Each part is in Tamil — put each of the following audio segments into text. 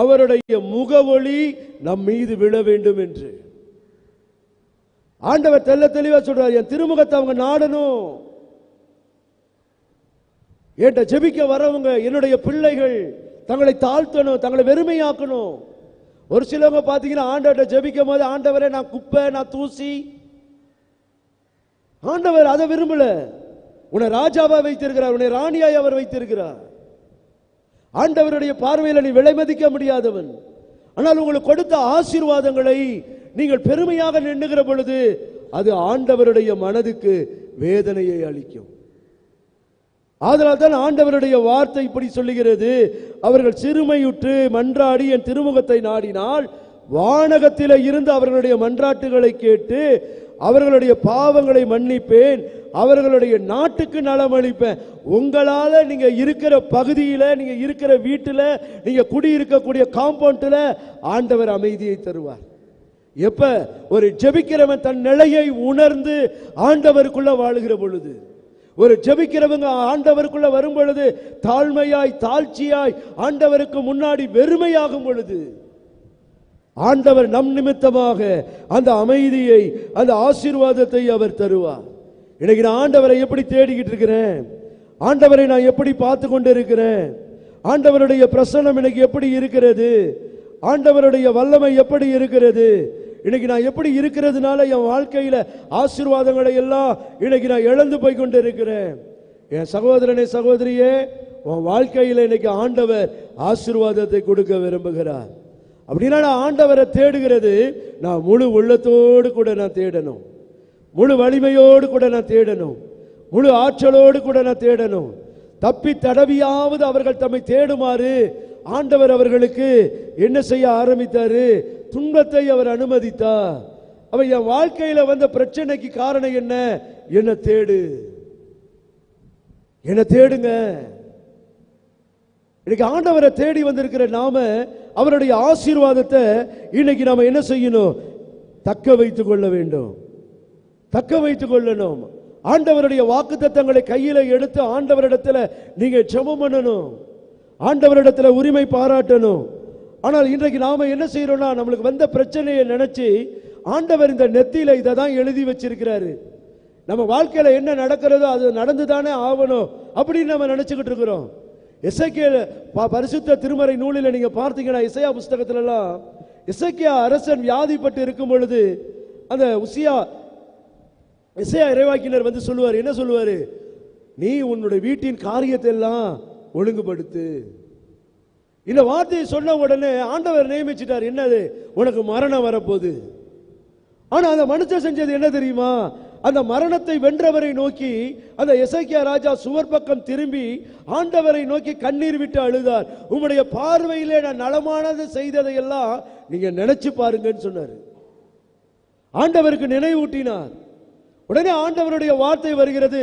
அவருடைய முகவொளி நம் மீது விழ வேண்டும் என்று. ஆண்டவர் தெல்ல தெளிவா சொல்றார் என் திருமுகத்தை அவங்க நாடணும். ஏட்ட ஜெபிக்க வரவங்க என்னுடைய பிள்ளைகள் தங்களை தாழ்த்தணும் தங்களை வெறுமையாக்கணும். ஒரு சிலவங்க பாத்தீங்கன்னா ஆண்டவர்கிட்ட ஜெபிக்கும் போது ஆண்டவரே நான் குப்பை நான் தூசி. ஆண்டவர் அதை விரும்பல. உன்னை ராஜாவா வைத்திருக்கிறார் உன்னை ராணியாய் அவர் வைத்திருக்கிறார். ஆண்டவருடைய பார்வையில் நீ விலை மதிக்க முடியாதவன். ஆனால் உங்களுக்கு கொடுத்த ஆசீர்வாதங்களை நீங்கள் பெருமையாக நின்னுகிற பொழுது அது ஆண்டவருடைய மனதுக்கு வேதனையை அளிக்கும். அதனால் தான் ஆண்டவருடைய வார்த்தை இப்படி சொல்லுகிறது. அவர்கள் சிறுமையுற்று மன்றாடி என் திருமுகத்தை நாடினால் வானகத்தில் இருந்து அவர்களுடைய மன்றாட்டுகளை கேட்டு அவர்களுடைய பாவங்களை மன்னிப்பேன். அவர்களுடைய நாட்டுக்கு நலமளிப்பேன் உங்களால் நீங்கள் இருக்கிற பகுதியில் நீங்கள் இருக்கிற வீட்டில் நீங்கள் குடியிருக்கக்கூடிய காம்பவுண்டில் ஆண்டவர் அமைதியை தருவார். எப்போ? ஒரு ஜெபிக்கிறவன் தன் நிலையை உணர்ந்து ஆண்டவருக்குள்ள வாழுகிற பொழுது. ஒரு ஜெபிக்கிறவங்க ஆண்டவருக்குள்ள வரும் பொழுது தாழ்மையாய் தாழ்ச்சியாய் ஆண்டவருக்கு முன்னாடி வெறுமையாகும் பொழுது ஆண்டவர் நம் நிமித்தமாக அந்த அமைதியை அந்த ஆசீர்வாதத்தை அவர் தருவார். இன்னைக்கு நான் ஆண்டவரை எப்படி தேடிக்கிட்டு இருக்கிறேன்? ஆண்டவரை நான் எப்படி பார்த்து கொண்டு இருக்கிறேன்? ஆண்டவருடைய பிரசன்னம் எனக்கு எப்படி இருக்கிறது? ஆண்டவருடைய வல்லமை எப்படி இருக்கிறது? இன்னைக்கு நான் எப்படி இருக்கிறதுனால என் வாழ்க்கையில ஆசீர்வாதங்களை எல்லாம் இன்னைக்கு நான் இழந்து போய் கொண்டு இருக்கிறேன். என் சகோதரனே சகோதரியே உன் வாழ்க்கையில இன்னைக்கு ஆண்டவர் ஆசீர்வாதத்தை கொடுக்க விரும்புகிறார். அப்படின்னா நான் ஆண்டவரை தேடுகிறது நான் முழு உள்ளத்தோடு கூட நான் தேடணும். முழு வலிமையோடு கூட நான் தேடணும். முழு ஆற்றலோடு கூட நான் தேடணும். தப்பி தடவியாவது அவர்கள் தம்மை தேடுமாறு ஆண்டவர் அவர்களுக்கு என்ன செய்ய ஆரம்பித்தாரு? துன்பத்தை அவர் அனுமதித்தார். அவன் என் வாழ்க்கையில் வந்த பிரச்சனைக்கு காரணம் என்ன? என்ன தேடு. என்ன தேடுங்க. இன்னைக்கு ஆண்டவரை தேடி வந்திருக்கிற நாம அவருடைய ஆசீர்வாதத்தை இன்னைக்கு நாம என்ன செய்யணும்? தக்க வைத்துக் கொள்ள வேண்டும். தக்க வைத்துக் கொள்ளணும். ஆண்டவருடைய வாக்குத்தத்தங்களை கையில எடுத்து ஆண்டவரிடத்துல நீங்க செமம் பண்ணணும். ஆண்டவரிடத்துல உரிமை பாராட்டணும். ஆனால் இன்றைக்கு நாம என்ன செய்யறோம்னா நம்மளுக்கு வந்த பிரச்சனையை நினைச்சு ஆண்டவர் இந்த நெத்தியில இதை தான் எழுதி வச்சிருக்கிறாரு. நம்ம வாழ்க்கையில என்ன நடக்கிறதோ அது நடந்து தானே ஆகணும் அப்படின்னு நம்ம நினைச்சுக்கிட்டு இருக்கிறோம். இசைக்கிய பரிசுத்த திருமறை நூலில் நீங்க பார்த்தீங்கன்னா இசையா புஸ்தகத்துல எல்லாம் இசைக்கியா அரசன் வியாதிப்பட்டு இருக்கும் பொழுது அந்த உசியா இசையா இறைவாக்கினர் வந்து சொல்லுவார் என்ன சொல்லுவார்? நீ உன்னுடைய வீட்டின் காரியத்தை எல்லாம் ஒழுங்குபடுத்து. இந்த வார்த்தையை சொன்ன உடனே ஆண்டவர் நியமிச்சிட்டார். என்னது? உனக்கு மரணம் வரப்போகுது. ஆனால் அந்த மனுஷன் செஞ்சது என்ன தெரியுமா? அந்த மரணத்தை வென்றவரை நோக்கி அந்த எசைக்கியா ராஜா சுவர் பக்கம் திரும்பி ஆண்டவரை நோக்கி கண்ணீர் விட்டு அழுதார். உங்களுடைய பார்வையிலே நான் நலமானது செய்ததையெல்லாம் நீங்க நினைச்சு பாருங்கன்னு சொன்னார். ஆண்டவருக்கு நினைவூட்டினார். உடனே ஆண்டவருடைய வார்த்தை வருகிறது.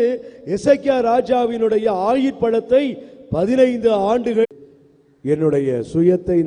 இசைக்கியா ராஜாவினுடைய ஆயுட்பழத்தை பதினைந்து ஆண்டுகள் என்னுடைய சுயத்தை